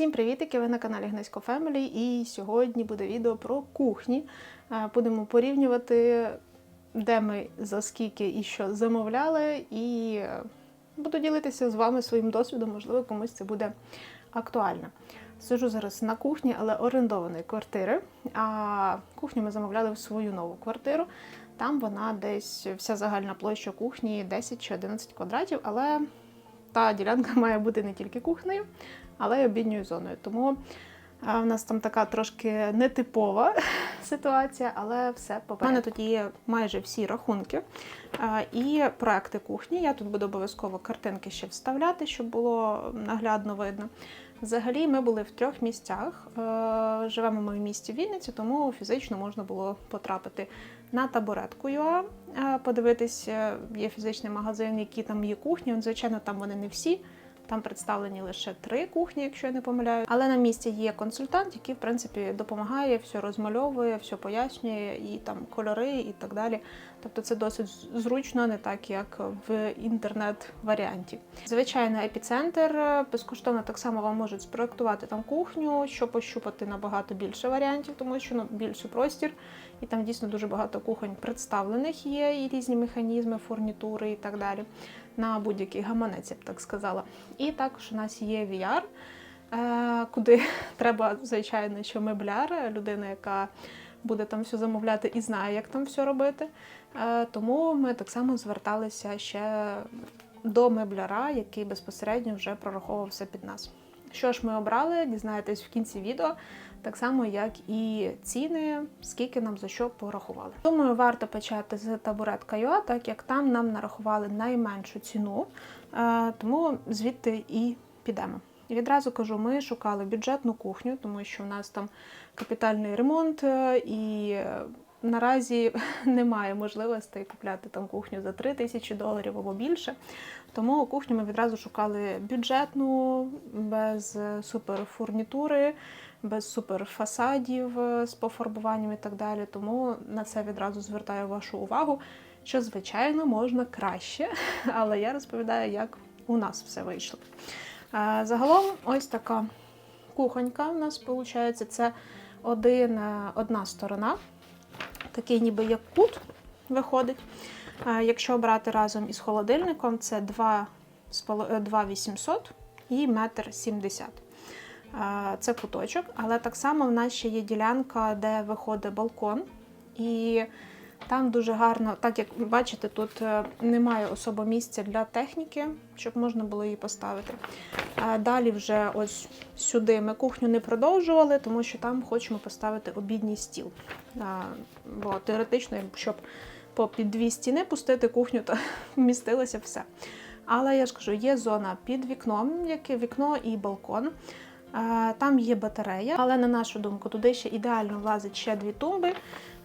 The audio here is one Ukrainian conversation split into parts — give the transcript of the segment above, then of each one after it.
Всім привітики! Ви на каналі Гнесько Фемелі і сьогодні буде відео про кухні. Е, Будемо порівнювати, де ми за скільки і що замовляли, і е, буду ділитися з вами своїм досвідом, можливо, комусь це буде актуально. Сижу зараз на кухні, але орендованої квартири. А кухню ми замовляли в свою нову квартиру. Там вона десь вся загальна площа кухні 10 чи 11 квадратів, але та ділянка має бути не тільки кухнею, але й обідньою зоною. Тому в нас там така трошки нетипова ситуація, але все попереду. У мене тут є майже всі рахунки і проекти кухні. Я тут буду обов'язково картинки ще вставляти, щоб було наглядно видно. Взагалі, ми були в трьох місцях. Е, Живемо ми в місті Вінниці, тому фізично можна було потрапити на табуретку ЮА, е, подивитись, е, є фізичний магазин, які там є кухні. Звичайно, там вони не всі. Там представлені лише три кухні, якщо я не помиляю. Але на місці є консультант, який в принципі допомагає, все розмальовує, все пояснює, і там кольори, і так далі. Тобто це досить зручно, не так як в інтернет-варіанті. Звичайно, епіцентр е, безкоштовно так само вам можуть спроектувати там кухню, щоб пощупати набагато більше варіантів, тому що ну більший простір, і там дійсно дуже багато кухонь представлених є, і різні механізми, фурнітури і так далі. На будь-який гаманець, я б так сказала. І також у нас є VR, е, куди треба, звичайно, що мебляр, людина, яка буде там все замовляти і знає, як там все робити. Е, Тому ми так само зверталися ще до мебляра, який безпосередньо вже прораховував все під нас. Що ж ми обрали, дізнаєтесь в кінці відео, так само як і ціни, скільки нам за що порахували. Думаю, варто почати з табуретка UA, так як там нам нарахували найменшу ціну, е, тому звідти і підемо. І відразу кажу, ми шукали бюджетну кухню, тому що в нас там капітальний ремонт, е, і наразі немає можливостей купляти там кухню за 3 тисячі доларів або більше. Тому кухню ми відразу шукали бюджетну, без суперфурнітури, без суперфасадів е, з пофарбуванням і так далі. Тому на це відразу звертаю вашу увагу, що, звичайно, можна краще, але я розповідаю, як у нас все вийшло. Е, Загалом, ось така кухонька у нас виходить. Це один, е, одна сторона, такий ніби як кут виходить. Е, Якщо брати разом із холодильником, це 2800 і 1,70 м. Це куточок, але так само в нас ще є ділянка, де виходить балкон. І там дуже гарно, так як ви бачите, тут е, немає особо місця для техніки, щоб можна було її поставити. Далі вже ось сюди ми кухню не продовжували, тому що там хочемо поставити обідній стіл. Бо теоретично, щоб по під дві стіни пустити кухню, то вмістилося все. Але я ж кажу, є зона під вікном, яке вікно і балкон. Там є батарея, але на нашу думку, туди ще ідеально влазить ще дві тумби.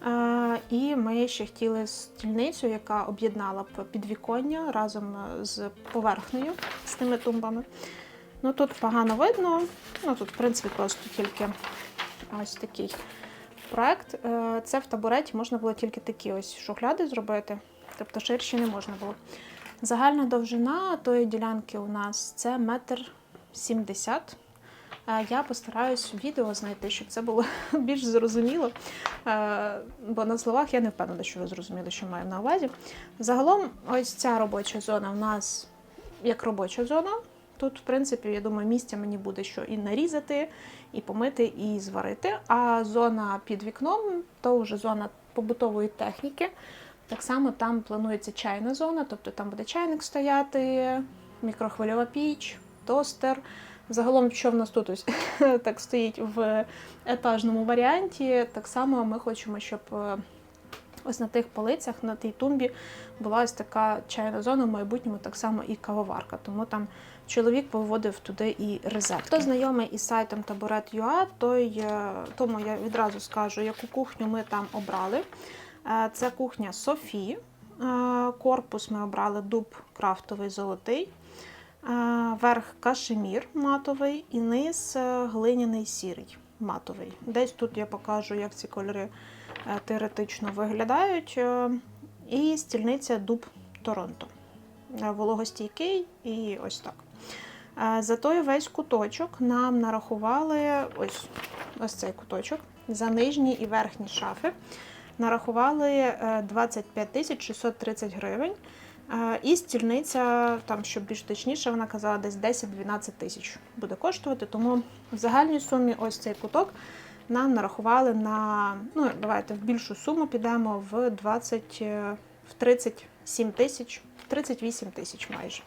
Е, І ми ще хотіли стільницю, яка об'єднала б підвіконня разом з поверхнею з тими тумбами. Ну тут погано видно. Ну тут, в принципі, просто тільки ось такий проект. Е, Це в табуреті можна було тільки такі ось шухляди зробити, тобто ширші не можна було. Загальна довжина тої ділянки у нас це метр сімдесят. Я постараюсь відео знайти, щоб це було більш зрозуміло. Бо на словах я не впевнена, що ви зрозуміли, що маю на увазі. Загалом, ось ця робоча зона в нас як робоча зона. Тут, в принципі, я думаю, місця мені буде що і нарізати, і помити, і зварити. А зона під вікном то вже зона побутової техніки. Так само там планується чайна зона, тобто там буде чайник стояти, мікрохвильова піч, тостер. Загалом, що в нас тут ось так стоїть в етажному варіанті, так само ми хочемо, щоб е, ось на тих полицях, на тій тумбі була ось така чайна зона, в майбутньому так само і кавоварка. Тому там чоловік поводив туди і розетки. Хто знайомий із сайтом Taburet.ua, той е, тому я відразу скажу, яку кухню ми там обрали. Е, Це кухня Софі. Корпус ми обрали дуб крафтовий золотий. Верх кашемір матовий і низ е, глиняний сірий матовий. Десь тут я покажу, як ці кольори е, теоретично виглядають. Е, І стільниця дуб Торонто. Вологостійкий і ось так. За той весь куточок нам нарахували ось, ось цей куточок за нижні і верхні шафи. Нарахували е, 25 630 гривень. Е, І стільниця, там, щоб більш точніше, вона казала, десь 10-12 тисяч буде коштувати. Тому в загальній сумі ось цей куток нам нарахували на, ну, давайте в більшу суму підемо в 20, е, в 37 тисяч, 38 тисяч майже.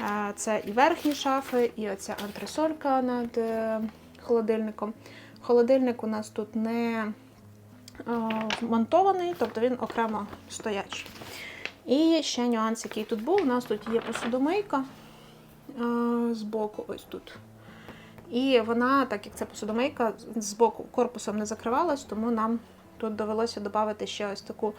Е, Це і верхні шафи, і оця антресолька над холодильником. Холодильник у нас тут не вмонтований, тобто він окремо стоячий. І ще нюанс, який тут був. У нас тут є посудомийка е, збоку, ось тут. І вона, так як це посудомийка, з боку корпусом не закривалась, тому нам тут довелося додати ще ось таку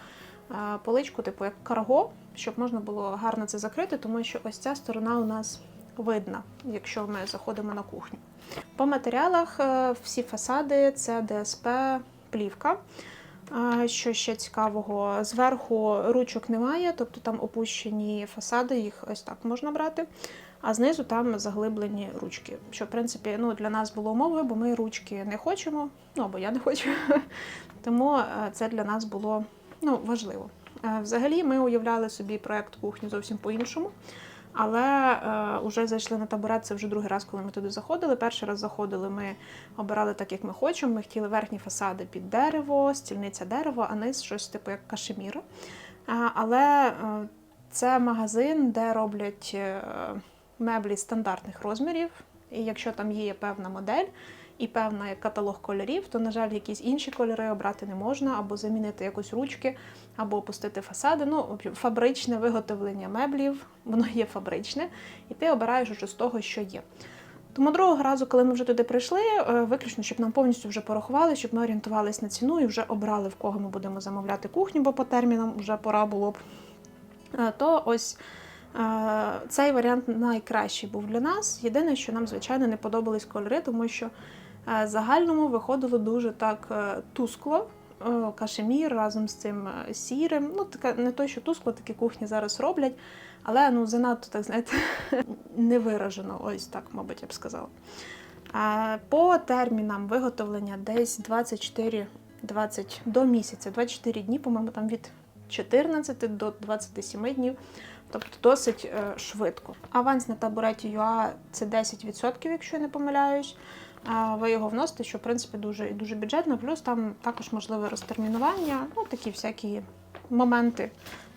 е, поличку, типу як карго, щоб можна було гарно це закрити, тому що ось ця сторона у нас видна, якщо ми заходимо на кухню. По матеріалах е, всі фасади це ДСП плівка. Що ще цікавого, зверху ручок немає, тобто там опущені фасади, їх ось так можна брати. А знизу там заглиблені ручки. Що, в принципі, ну, для нас було умовою, бо ми ручки не хочемо, ну або я не хочу. Тому е, це для нас було ну, важливо. Е, Взагалі, ми уявляли собі проект кухні зовсім по-іншому. Але е, вже зайшли на табурет, це вже другий раз, коли ми туди заходили. Перший раз заходили, ми обирали так, як ми хочемо. Ми хотіли верхні фасади під дерево, стільниця дерево, а низ щось типу як кашемір. Е, але е, це магазин, де роблять е, меблі стандартних розмірів. І якщо там є певна модель і певний каталог кольорів, то, на жаль, якісь інші кольори обрати не можна, або замінити якось ручки, або опустити фасади. Ну, фабричне виготовлення меблів, воно є фабричне, і ти обираєш уже з того, що є. Тому другого разу, коли ми вже туди прийшли, е, виключно, щоб нам повністю вже порахували, щоб ми орієнтувалися на ціну і вже обрали, в кого ми будемо замовляти кухню, бо по термінам вже пора було б. Е, То ось цей варіант найкращий був для нас. Єдине, що нам, звичайно, не подобались кольори, тому що е, загальному виходило дуже так е, тускло. Кашемір разом з цим е, сірим. Ну, таке не то, що тускло, такі кухні зараз роблять, але ну занадто так знаєте не виражено, ось так, мабуть, я б сказала. По термінам виготовлення десь 24 20 до місяця, 24 дні, по-моєму, там від 14 до 27 днів, тобто досить е, швидко. Аванс на табуреті ЮА це 10%, якщо я не помиляюсь. Ви його вносите, що в принципі дуже дуже бюджетно, плюс там також можливе розтермінування, ну такі всякі моменти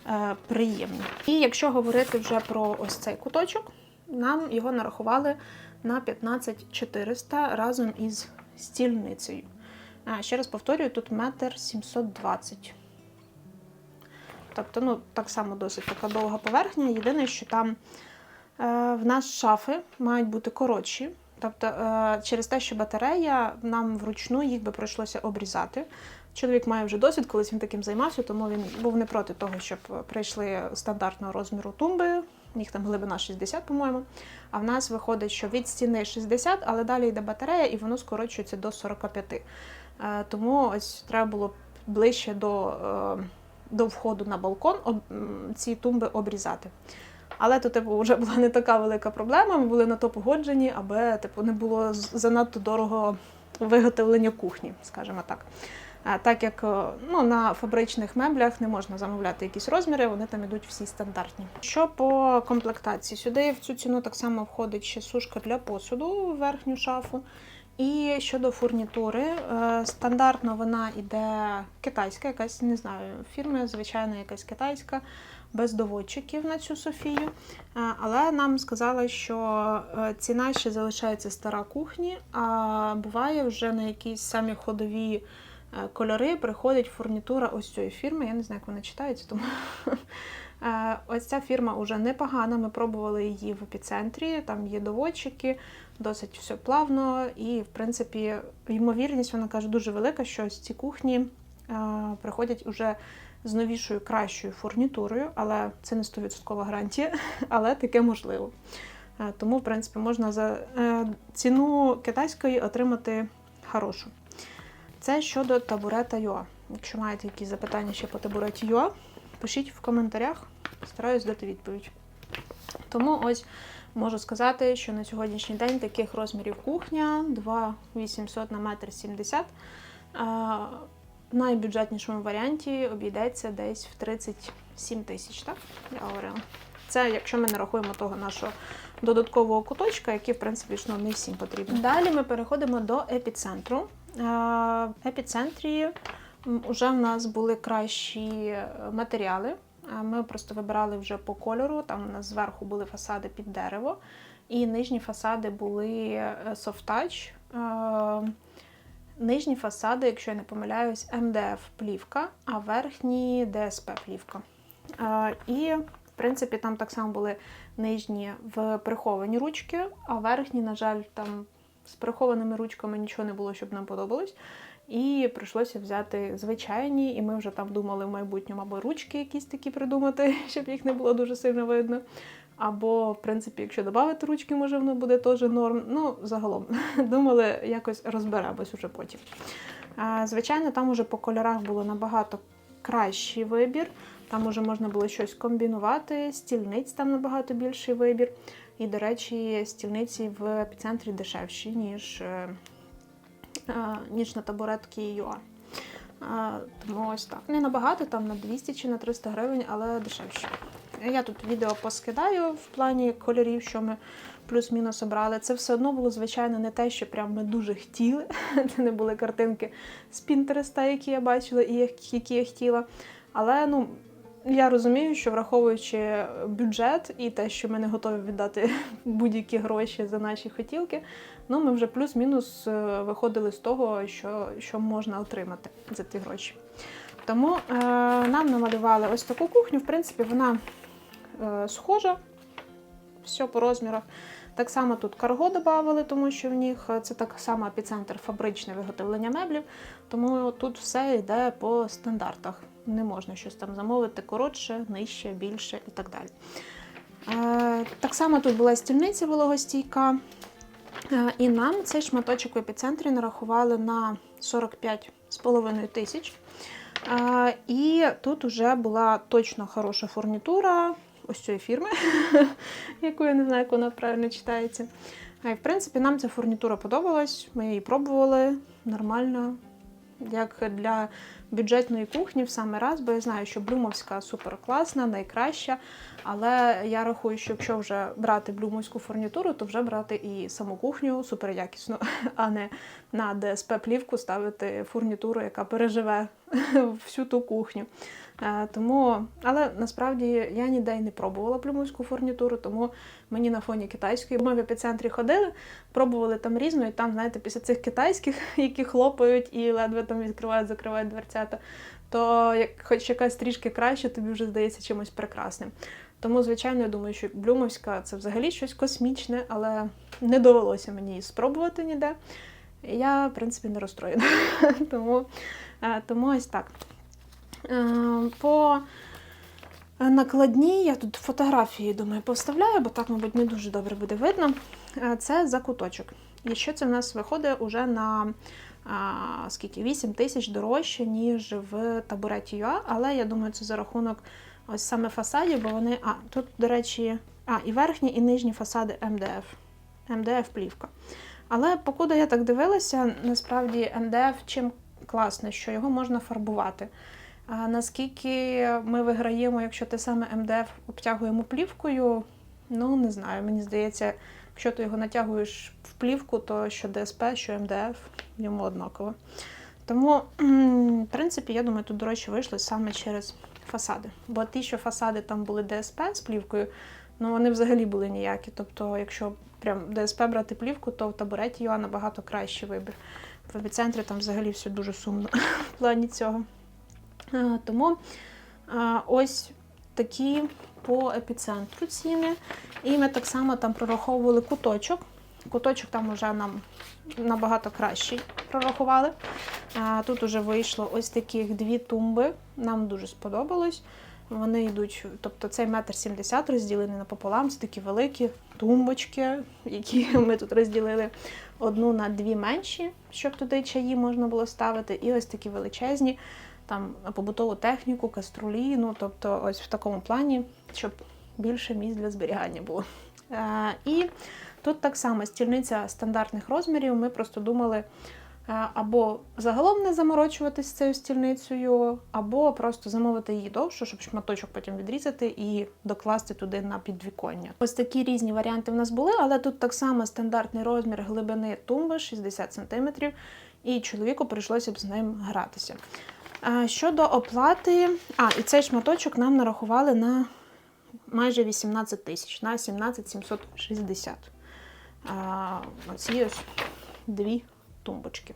е, приємні. І якщо говорити вже про ось цей куточок, нам його нарахували на 15 400 разом із стільницею. Ще раз повторюю, тут метр 720. Тобто, ну, так само досить така довга поверхня. Єдине, що там е, в нас шафи мають бути коротші. Тобто, е, через те, що батарея, нам вручну їх би прийшлося обрізати. Чоловік має вже досвід, колись він таким займався, тому він був не проти того, щоб прийшли стандартного розміру тумби. Їх там глибина 60, по-моєму. А в нас виходить, що від стіни 60, але далі йде батарея, і воно скорочується до 45. Е, Тому ось треба було ближче до, е, до входу на балкон ці тумби обрізати. Але то, типу, вже була не така велика проблема. Ми були на то погоджені, аби типу, не було занадто дорого виготовлення кухні, скажімо так. Так як е, ну, на фабричних меблях не можна замовляти якісь розміри, вони там ідуть всі стандартні. Що по комплектації? Сюди в цю ціну так само входить ще сушка для посуду в верхню шафу. І щодо фурнітури, е, стандартно вона йде китайська, якась не знаю, фірма, звичайно, якась китайська, без доводчиків на цю Софію. Е, Але нам сказали, що е, ціна ще залишається стара кухні, а буває вже на якісь самі ходові кольори приходить фурнітура ось цієї фірми. Я не знаю, як вона читається, тому ось ця фірма вже непогана. Ми пробували її в епіцентрі. Там є доводчики, досить все плавно, і в принципі ймовірність вона каже дуже велика, що ось ці кухні е, приходять уже з новішою, кращою фурнітурою, але це не 100% гарантія, але таке можливо. Е, Тому, в принципі, можна за е, ціну китайської отримати хорошу. Це щодо табурета Юа. Якщо маєте якісь запитання ще по табуреті Юа, пишіть в коментарях, стараюсь дати відповідь. Тому ось Можу сказати, що на сьогоднішній день таких розмірів кухня 2,800 на метр 70. В найбюджетнішому варіанті обійдеться десь в 37 тисяч, так? Я говорила. Це якщо ми не рахуємо того нашого додаткового куточка, який, в принципі, ну, не всім потрібен. Далі ми переходимо до епіцентру. В епіцентрі вже в нас були кращі е, матеріали. Ми просто вибирали вже по кольору. Там у нас зверху були фасади під дерево, і нижні фасади були е, soft touch. Е, Нижні фасади, якщо я не помиляюсь, МДФ плівка, а верхні ДСП плівка. Е, І, в принципі, там так само були нижні в приховані ручки, а верхні, на жаль, там з прихованими ручками нічого не було, щоб нам подобалось. І прийшлося взяти звичайні, і ми вже там думали в майбутньому або ручки якісь такі придумати, щоб їх не було дуже сильно видно. Або, в принципі, якщо додати ручки, може воно буде теж норм. Ну, загалом, думали, якось розберемось уже потім. Звичайно, там уже по кольорах було набагато кращий вибір. Там уже можна було щось комбінувати, стільниць там набагато більший вибір. І, до речі, стільниці в епіцентрі дешевші, ніж, е, ніж на табуретки UA. Тому ось так. Не набагато, там на 200 чи на 300 гривень, але дешевше. Я тут відео поскидаю в плані кольорів, що ми плюс-мінус обрали. Це все одно було, звичайно, не те, що прям ми дуже хотіли. Це не були картинки з Пінтереста, які я бачила і які я хотіла. Але ну, я розумію, що враховуючи бюджет і те, що ми не готові віддати будь-які гроші за наші хотілки, ну ми вже плюс-мінус е, виходили з того, що, що можна отримати за ті гроші. Тому е, нам намалювали ось таку кухню. В принципі, вона е, схожа, все по розмірах. Так само тут карго додавали, тому що в них е, це так само епіцентр фабричне виготовлення меблів, тому тут все йде по стандартах. Не можна щось там замовити коротше, нижче, більше і так далі. Е, так само тут була стільниця вологостійка. Е, і нам цей шматочок в епіцентрі нарахували на 45,5 тисяч. Е, і тут вже була точно хороша фурнітура ось цієї фірми, яку я не знаю, як вона правильно читається. А, і, в принципі, нам ця фурнітура подобалась, ми її пробували нормально, як для бюджетної кухні в саме раз, бо я знаю, що блюмовська супер класна, найкраща. Але я рахую, що якщо вже брати блюмовську фурнітуру, то вже брати і саму кухню супер якісно, а не на ДСП плівку ставити фурнітуру, яка переживе всю ту кухню. Е, Тому, але насправді я ніде й не пробувала плюмовську фурнітуру, тому мені на фоні китайської. Ми в епіцентрі ходили, пробували там різну, і там, знаєте, після цих китайських, які хлопають і ледве там відкривають, закривають дверцята, то як хоч якась трішки краще, тобі вже здається чимось прекрасним. Тому, звичайно, я думаю, що Блюмовська це взагалі щось космічне, але не довелося мені її спробувати ніде. Я, в принципі, не розстроєна. тому, е, тому ось так. Е, По накладній я тут фотографії, думаю, повставляю, бо так, мабуть, не дуже добре буде видно. Е, Це закуточок. І що це в нас виходить уже на скільки 8 тисяч дорожче, ніж в табуреті ЮА, але я думаю, це за рахунок ось саме фасадів, бо вони. А, тут, до речі, а, і верхні, і нижні фасади МДФ. МДФ плівка. Але покуди я так дивилася, насправді МДФ чим класне, що його можна фарбувати. А наскільки ми виграємо, якщо те саме МДФ обтягуємо плівкою, ну не знаю, мені здається, якщо ти його натягуєш в плівку, то що ДСП, що МДФ, йому однаково. Тому, в принципі, я думаю, тут дорожче вийшло саме через фасади. Бо ті, що фасади там були ДСП з плівкою, ну вони взагалі були ніякі. Тобто, якщо прям ДСП брати плівку, то в табуреті його набагато кращий вибір. В епіцентрі там взагалі все дуже сумно в плані цього. А, Тому а, ось такі по епіцентру ціни. І ми так само там прораховували куточок. Куточок там вже нам набагато кращий прорахували. Тут вже вийшло ось таких дві тумби. Нам дуже сподобалось. Вони йдуть, тобто цей метр сімдесят розділений напополам, це такі великі тумбочки, які ми тут розділили одну на дві менші, щоб туди чаї можна було ставити, і ось такі величезні, там побутову техніку, каструлі, ну тобто ось в такому плані, щоб більше місць для зберігання було. І тут так само стільниця стандартних розмірів. Ми просто думали е, або загалом не заморочуватись цією стільницею, або просто замовити її довше, щоб шматочок потім відрізати і докласти туди на підвіконня. Ось такі різні варіанти в нас були, але тут так само стандартний розмір глибини тумби 60 см, і чоловіку прийшлося б з ним гратися. Щодо оплати, а, і цей шматочок нам нарахували на майже 18 тисяч, на 17 760. Оці ось дві тумбочки.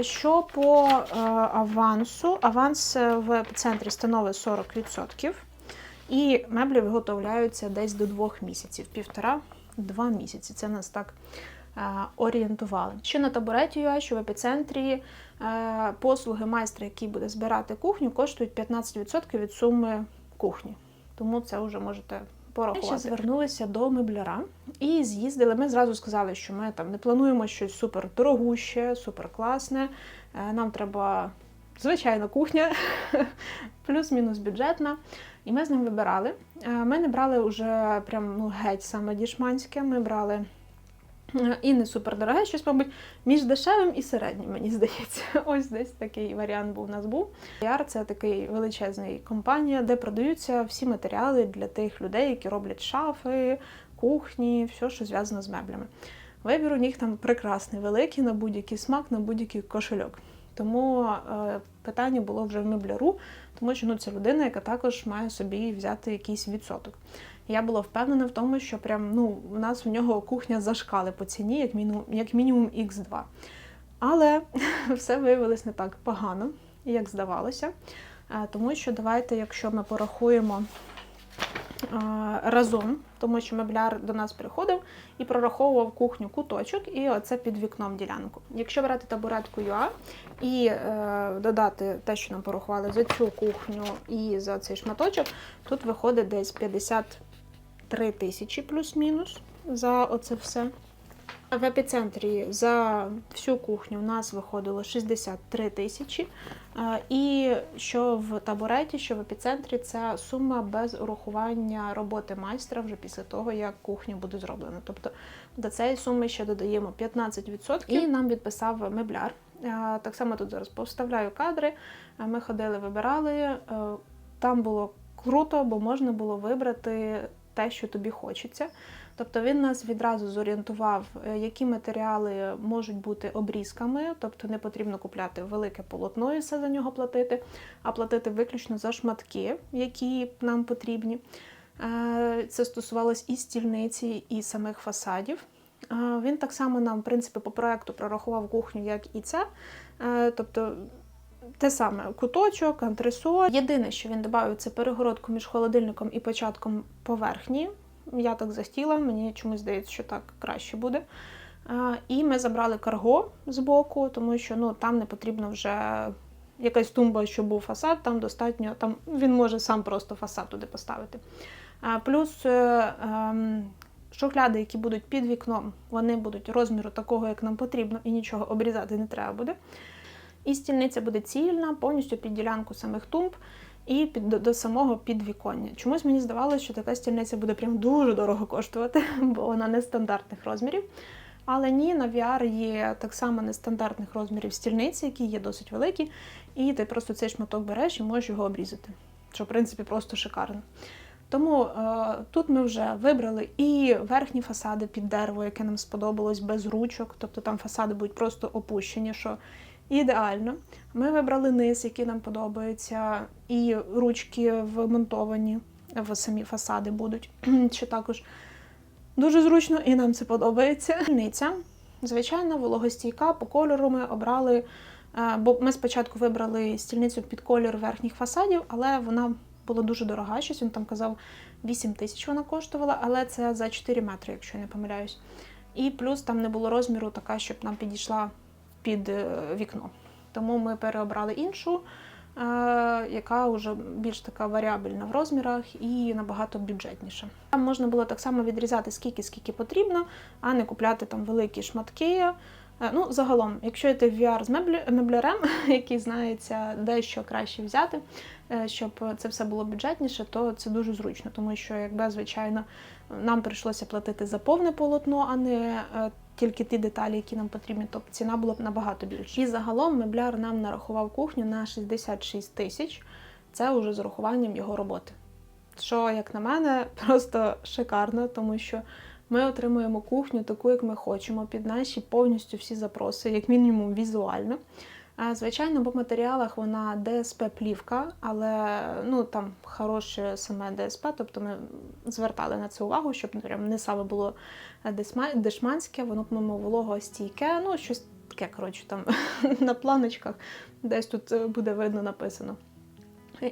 Що по е, авансу? Аванс е, в епіцентрі становить 40%. І меблі виготовляються десь до двох місяців, півтора-два місяці. Це нас так е, орієнтували. Ще на табуреті UA, що в епіцентрі послуги майстра, який буде збирати кухню, коштують 15% від суми кухні. Тому це вже можете порахувати. Ще звернулися до мебляра і з'їздили. Ми зразу сказали, що ми там не плануємо щось супер дорогуще, супер класне. Е, Нам треба звичайна кухня, плюс-мінус бюджетна. І ми з ним вибирали. Е, Ми не брали вже прям ну, геть саме дішманське. Ми брали і не супер дороге, щось, мабуть, між дешевим і середнім, мені здається. Ось десь такий варіант був у нас був. Яр це такий величезний компанія, де продаються всі матеріали для тих людей, які роблять шафи, кухні, все, що зв'язано з меблями. Вибір у них там прекрасний, великий на будь-який смак, на будь-який кошельок. Тому е, питання було вже в мебляру, тому що ну, це людина, яка також має собі взяти якийсь відсоток. Я була впевнена в тому, що прям ну, у нас у нього кухня зашкали по ціні, як мінімум, як мінімум X2. Але все виявилось не так погано, як здавалося. Е, Тому що давайте, якщо ми порахуємо е, разом, тому що мебляр до нас приходив і прораховував кухню куточок і оце під вікном ділянку. Якщо брати табуретку ЮА і е, додати те, що нам порахували за цю кухню і за цей шматочок, тут виходить десь 53 тисячі плюс-мінус за оце все. В епіцентрі за всю кухню у нас виходило 63 тисячі. І що в табуреті, що в епіцентрі, це сума без урахування роботи майстра вже після того, як кухня буде зроблена. Тобто до цієї суми ще додаємо 15%. І нам відписав мебляр. Так само тут зараз повставляю кадри. Ми ходили, вибирали. Там було круто, бо можна було вибрати те, що тобі хочеться. Тобто він нас відразу зорієнтував, е, які матеріали можуть бути обрізками, тобто не потрібно купляти велике полотно і все за нього платити, а платити виключно за шматки, які нам потрібні. Е, Це стосувалось і стільниці, і самих фасадів. Е, Він так само нам, в принципі, по проекту прорахував кухню, як і це. Тобто те саме куточок, антресоль. Єдине, що він додав, це перегородку між холодильником і початком поверхні. Я так захотіла, мені чомусь здається, що так краще буде. І ми забрали карго з боку, тому що ну, там не потрібно вже якась тумба, що був фасад, там достатньо, там він може сам просто фасад туди поставити. Плюс е, ем, шухляди, які будуть під вікном, вони будуть розміру такого, як нам потрібно, і нічого обрізати не треба буде. І стільниця буде цільна, повністю під ділянку самих тумб і під, до, до самого підвіконня. Чомусь мені здавалося, що така стільниця буде прям дуже дорого коштувати, бо вона нестандартних розмірів. Але ні, на VR є так само нестандартних розмірів стільниці, які є досить великі, і ти просто цей шматок береш і можеш його обрізати. Що, в принципі, просто шикарно. Тому е, тут ми вже вибрали і верхні фасади під дерево, яке нам сподобалось, без ручок, тобто там фасади будуть просто опущені, що ідеально. Ми вибрали низ, який нам подобається, і ручки вмонтовані в самі фасади будуть, що також дуже зручно, і нам це подобається. Стільниця, звичайно, вологостійка, по кольору ми обрали, е, бо ми спочатку вибрали стільницю під колір верхніх фасадів, але вона була дуже дорога. Щось він там казав 8 тисяч вона коштувала, але це за 4 метри, якщо я не помиляюсь. І плюс там не було розміру така, щоб нам підійшла під е, вікно. Тому ми переобрали іншу, е, яка вже більш така варіабельна в розмірах і набагато бюджетніша. Там можна було так само відрізати скільки, скільки потрібно, а не купляти там великі шматки. Е, Ну, загалом, якщо йти в VR з меблярем, який знається, де що краще взяти, щоб це все було бюджетніше, то це дуже зручно, тому що, якби звичайно, нам прийшлося платити за повне полотно, а не тільки ті деталі, які нам потрібні, тобто ціна була б набагато більша. І загалом мебляр нам нарахував кухню на 66 тисяч. Це вже з урахуванням його роботи. Що, як на мене, просто шикарно, тому що ми отримуємо кухню таку, як ми хочемо, під наші повністю всі запроси, як мінімум візуально. Звичайно, по матеріалах вона ДСП-плівка, але ну там хороше саме ДСП, тобто ми звертали на це увагу, щоб прям не саме було дешманське, воно, по-моєму, вологостійке, ну щось таке, коротше, там на планочках десь тут е, буде видно написано.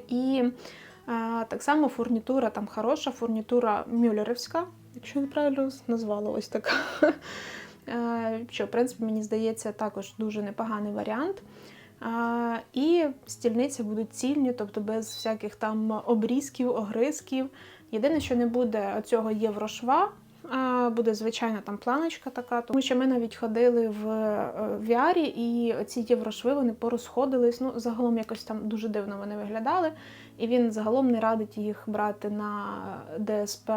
І а, так само фурнітура там хороша, фурнітура мюллерівська, якщо я правильно назвала ось така. Е, Що, в принципі, мені здається, також дуже непоганий варіант. І стільниці будуть цільні, тобто без всяких там обрізків, огризків. Єдине, що не буде цього єврошва, буде звичайна там планочка така, тому що ми навіть ходили в е, VR, і ці єврошви вони порозходились. Ну, загалом якось там дуже дивно вони виглядали. І він загалом не радить їх брати на ДСП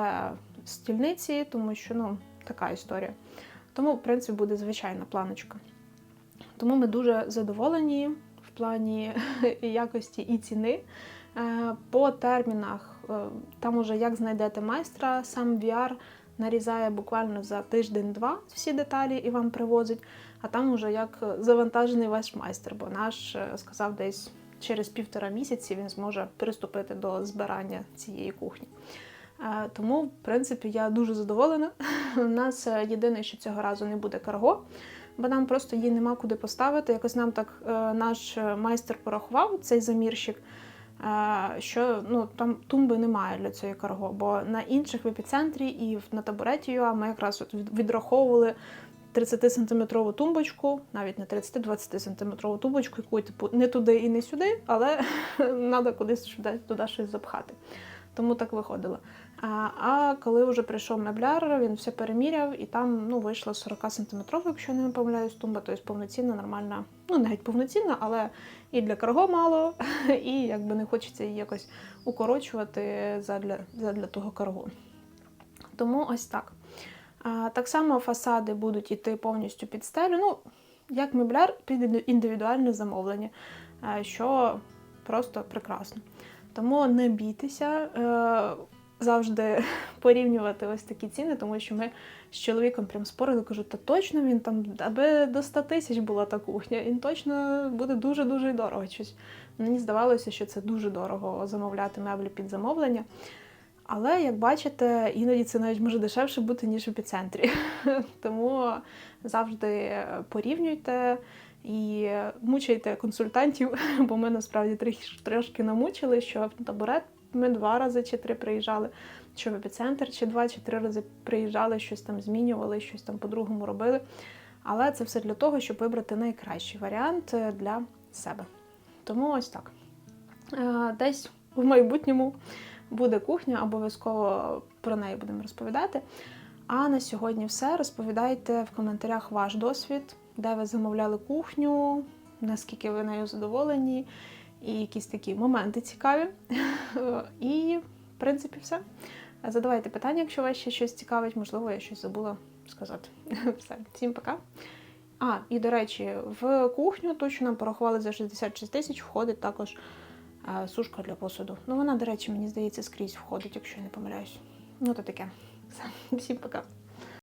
стільниці, тому що ну, така історія. Тому, в принципі, буде звичайна планочка. Тому ми дуже задоволені в плані якості і ціни. Е, По термінах, е, там уже як знайдете майстра, сам VR нарізає буквально за тиждень-два всі деталі і вам привозить, а там уже як завантажений ваш майстер, бо наш е, сказав десь через півтора місяці він зможе приступити до збирання цієї кухні. Тому, в принципі, я дуже задоволена. У нас е, єдине, що цього разу не буде карго, бо нам просто її нема куди поставити. Якось нам так е, наш е, майстер порахував цей замірщик, що ну, там тумби немає для цієї карго, бо на інших в епіцентрі і на табуреті UA ми якраз відраховували 30-сантиметрову тумбочку, навіть не 30-20 сантиметрову тумбочку, яку типу не туди і не сюди, але треба кудись туди щось запхати. Тому так виходило. А, коли вже прийшов мебляр, він все переміряв, і там ну, вийшло 40 сантиметрова, якщо не помиляюсь, тумба, тобто повноцінна, нормальна, ну не геть повноцінна, але і для карго мало, і якби не хочеться її якось укорочувати задля, задля того карго. Тому ось так. А, так само фасади будуть іти повністю під стелю. Ну, як мебляр під індивідуальне замовлення, е, що просто прекрасно. Тому не бійтеся е, завжди порівнювати ось такі ціни, тому що ми з чоловіком прям спорили, кажу, та точно він там, аби до 100 тисяч була та кухня, він точно буде дуже-дуже дорого. Щось. Мені здавалося, що це дуже дорого замовляти меблі під замовлення. Але, як бачите, іноді це навіть може дешевше бути, ніж в епіцентрі. Тому завжди порівнюйте і мучайте консультантів, бо ми насправді трошки намучили, що табурет ми два рази чи три приїжджали, що в епіцентр чи два чи три рази приїжджали, щось там змінювали, щось там по-другому робили. Але це все для того, щоб вибрати найкращий варіант е, для себе. Тому ось так. Е, Десь в майбутньому буде кухня, обов'язково про неї будемо розповідати. А на сьогодні все. Розповідайте в коментарях ваш досвід, де ви замовляли кухню, наскільки ви нею задоволені, і якісь такі моменти цікаві. І, в принципі, все. Задавайте питання, якщо вас ще щось цікавить, можливо, я щось забула сказати. Все, всім пока. А, і до речі, в кухню, то, що нам порахували за 66 тисяч, входить також е, сушка для посуду. Ну, вона, до речі, мені здається, скрізь входить, якщо я не помиляюсь. Ну, то таке. Все, всім пока.